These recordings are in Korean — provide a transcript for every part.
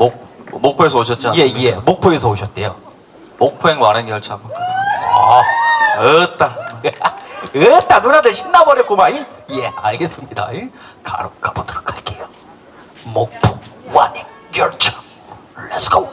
목 목포에서 오셨지 예, 않습 예예 목포에서 오셨대요. 목포행 완행 열차 한번 가보겠습니다. 아, 어따 으따 누나들 신나버렸구만. 예 알겠습니다. 예, 가로 가보도록 할게요. 목포 완행 열차 렛츠고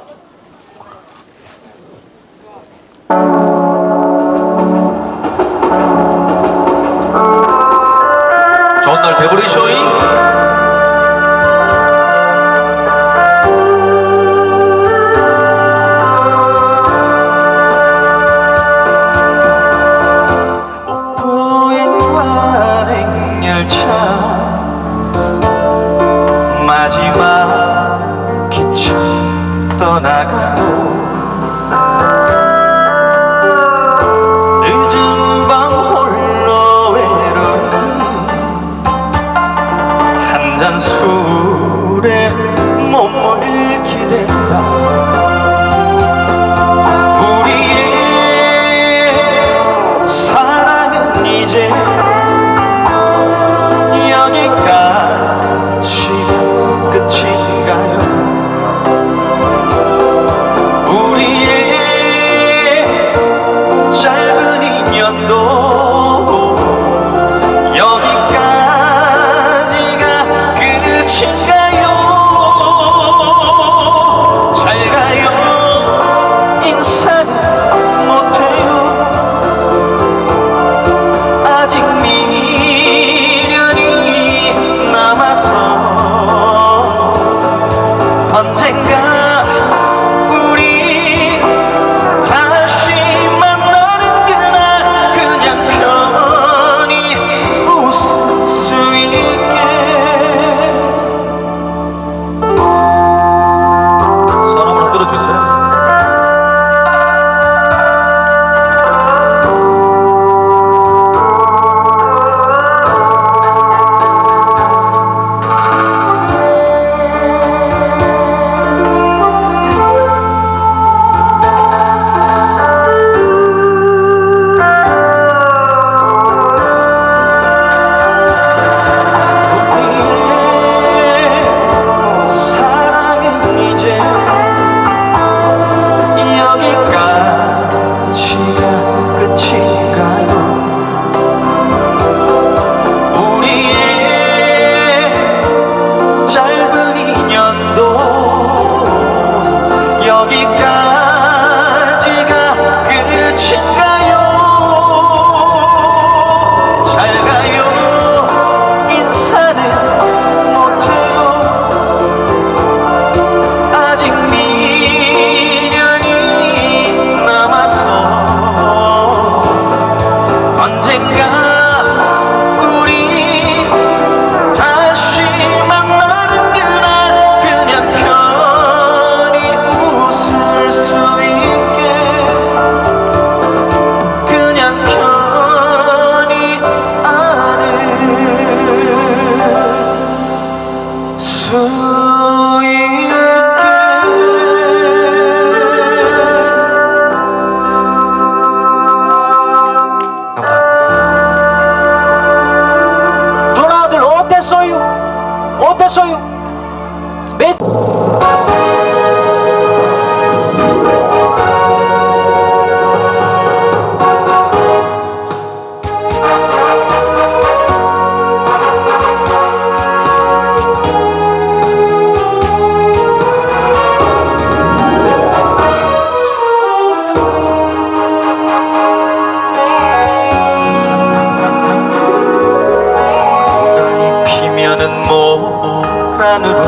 흐르는 모란으로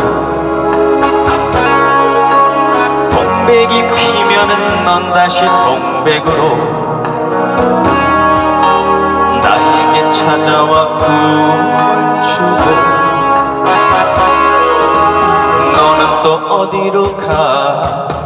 동백이 피면은 넌 다시 동백으로 나에게 찾아와 꿈을 주고 너는 또 어디로 가?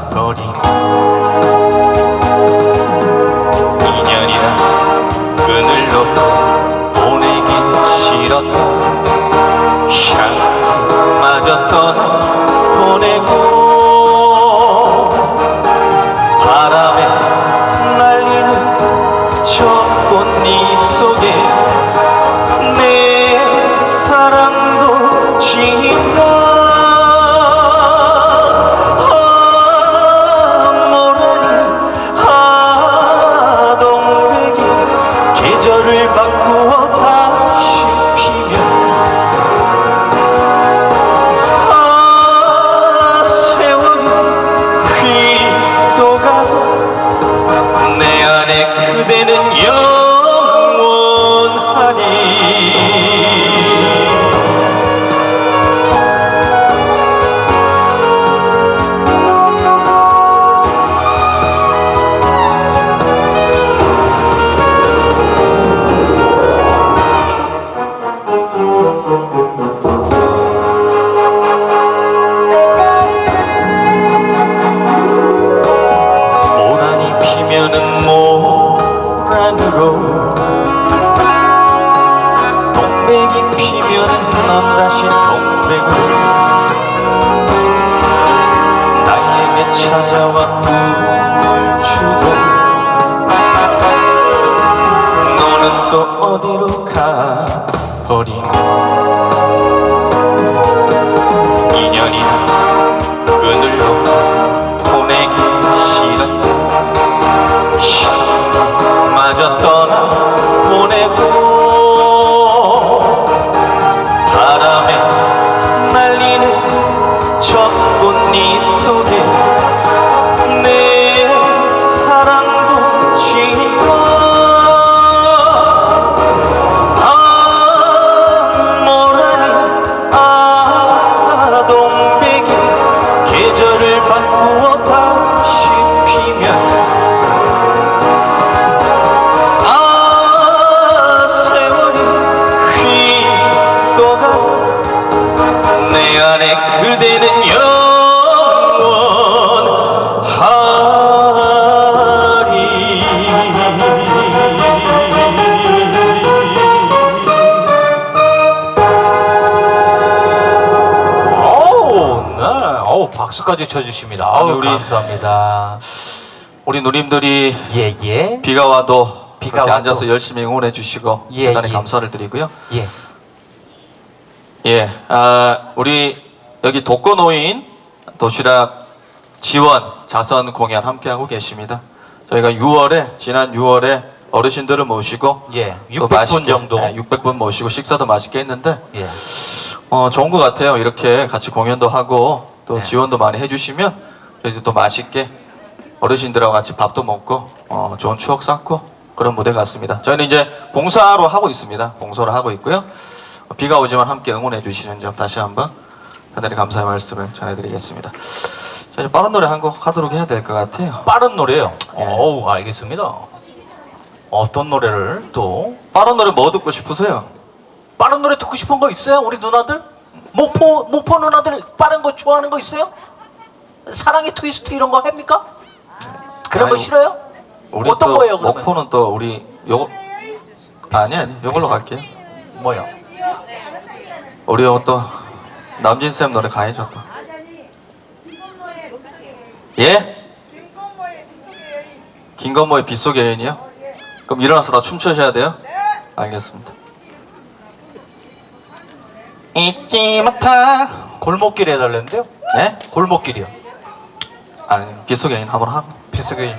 박수까지 쳐주십니다. 아우, 우리- 감사합니다. 우리 누님들이 예, 예. 비가 와도 비가 이렇게 와도. 앉아서 열심히 응원해 주시고 예, 대단히 예. 감사를 드리고요. 예. 예, 아, 우리 여기 독거노인 도시락 지원 자선 공연 함께 하고 계십니다. 저희가 6월에 지난 6월에 어르신들을 모시고 예. 또 600분 맛있게, 정도. 네, 600분 모시고 식사도 맛있게 했는데 예. 어, 좋은 것 같아요. 이렇게 같이 공연도 하고 또 네. 지원도 많이 해주시면 저희도 또 맛있게 어르신들하고 같이 밥도 먹고 어, 좋은 추억 쌓고 그런 무대 같습니다. 저희는 이제 봉사로 하고 있습니다. 봉사를 하고 있고요. 어, 비가 오지만 함께 응원해 주시는 점 다시 한번 대단히 감사의 말씀을 전해드리겠습니다. 자, 이제 빠른 노래 한 곡 하도록 해야 될 것 같아요. 빠른 노래요. 예. 어우, 알겠습니다. 어떤 노래를 또? 빠른 노래 뭐 듣고 싶으세요? 빠른 노래 듣고 싶은 거 있어요? 우리 누나들? 목포, 목포 누나들 빠른 거 좋아하는 거 있어요? 사랑의 트위스트 이런 거 합니까? 그런 거 아유, 싫어요? 우리 어떤 또 거예요, 그러면? 목포는 또 우리 요거 아니 아니 요걸로 갈게요. 뭐요? 우리 또 남진 쌤 노래 가야죠 또. 예? 김건모의 빗속의 여인이요? 그럼 일어나서 다 춤추셔야 돼요? 알겠습니다. 잊지 못할 골목길 해달랬는데요? 예? 골목길이요. 아니 빗속의 여인 한번 하고 비석이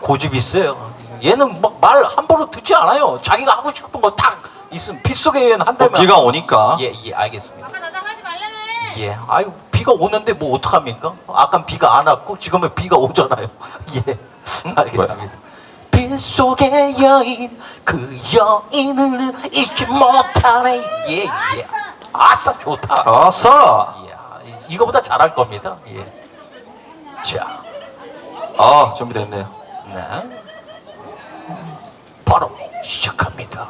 고집 있어요. 얘는 막 말 함부로 듣지 않아요. 자기가 하고 싶은 거 딱 있으면 빗속에 얘는 또 한다면. 비가 오니까 예, 예, 알겠습니다. 아빠 나랑 하지 말라며. 예, 아유 비가 오는데 뭐 어떡합니까? 아까 비가 안 왔고 지금은 비가 오잖아요. 예, 알겠습니다. 빗속의 여인 그 여인을 잊지 못하네. 예, 예. 아싸 좋다. 어서 예, 이거보다 잘할 겁니다. 예. 자, 아 준비됐네요. 네. 바로 시작합니다.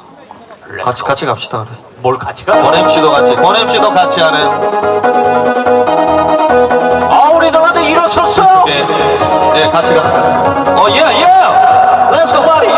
같이 go. 같이 갑시다 우리. 뭘 같이 가? 권 MC도 같이 권 MC도 같이 하는 아, 우리 너한테 일어섰어요. 예, 예, 같이 가. 어, 예, 예. 策划里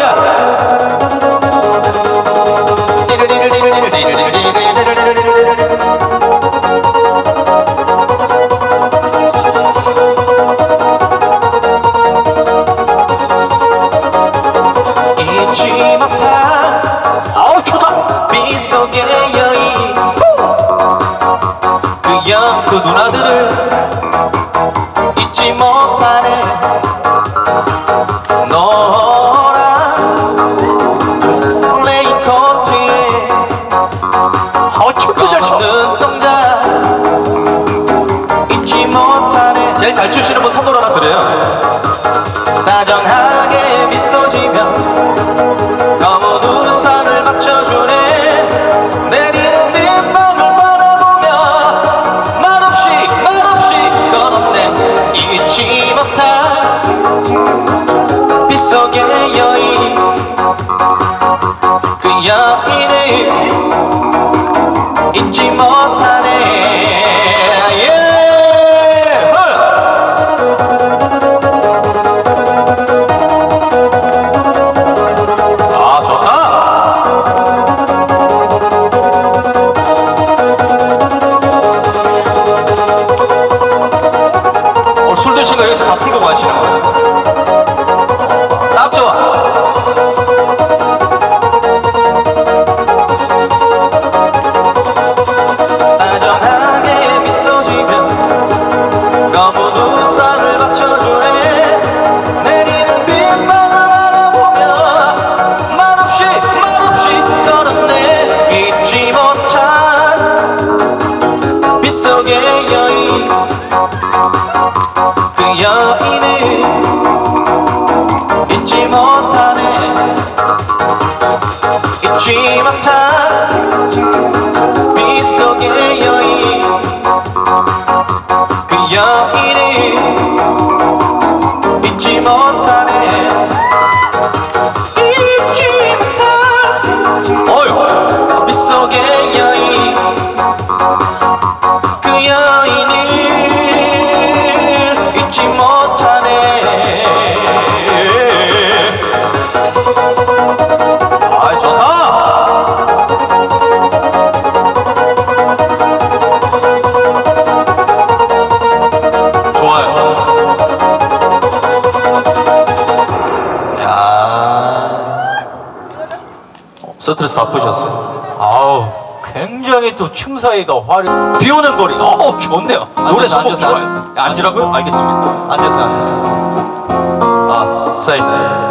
Thank you. 마당에 또 춤사위가 화려. 비 오는 거리. 어, 어 좋네요. 노래 앉아서, 좋아요 아, 앉으라고요? 알겠습니다. 앉았어요, 앉았어요. 아, 사인.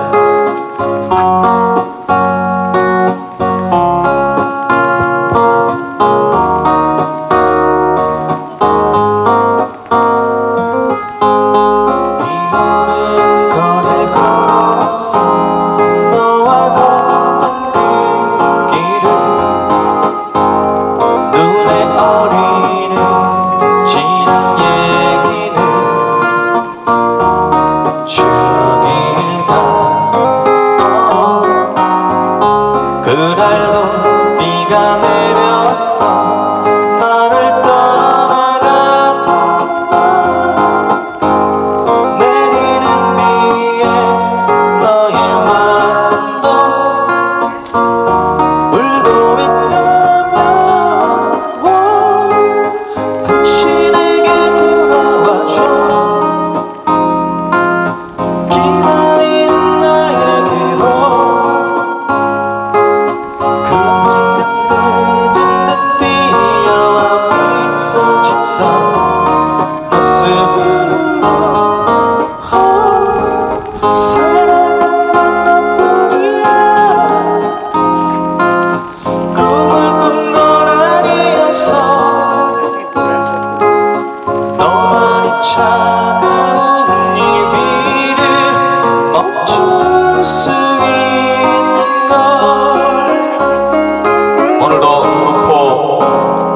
오늘도 루코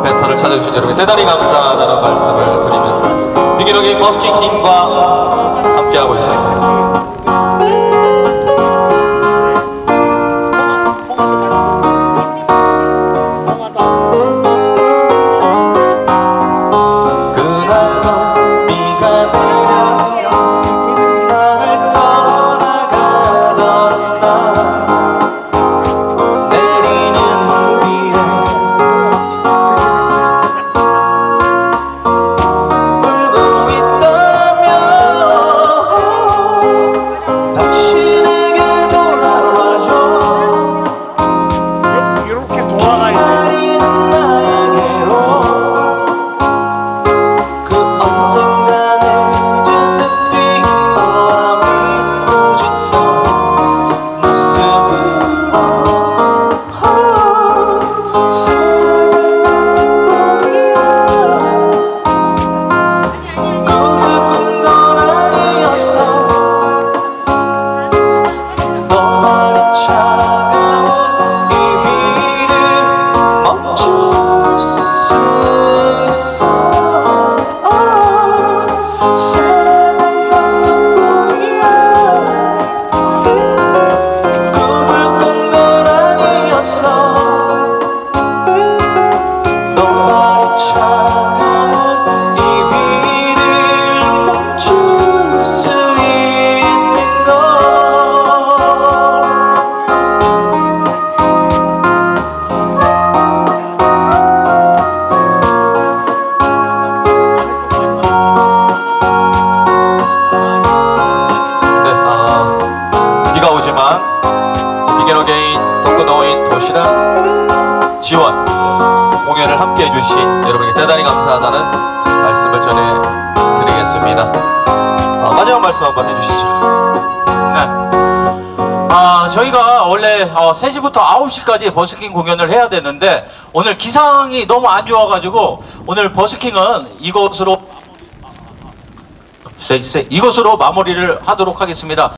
베타를 찾아주신 여러분 대단히 감사하다는 말씀을 드리면서 미기록이 버스킹 팀과 함께하고 있습니다. Bhagavata 다만 비게너 게인 독거노인 도시락 지원 공연을 함께 해주신 여러분께 대단히 감사하다는 말씀을 전해드리겠습니다. 아, 마지막 말씀 한번 해주시죠. 네. 아, 저희가 원래 어, 3시부터 9시까지 버스킹 공연을 해야 되는데 오늘 기상이 너무 안 좋아가지고 오늘 버스킹은 이곳으로 아, 아, 아. 이곳으로 마무리를 하도록 하겠습니다.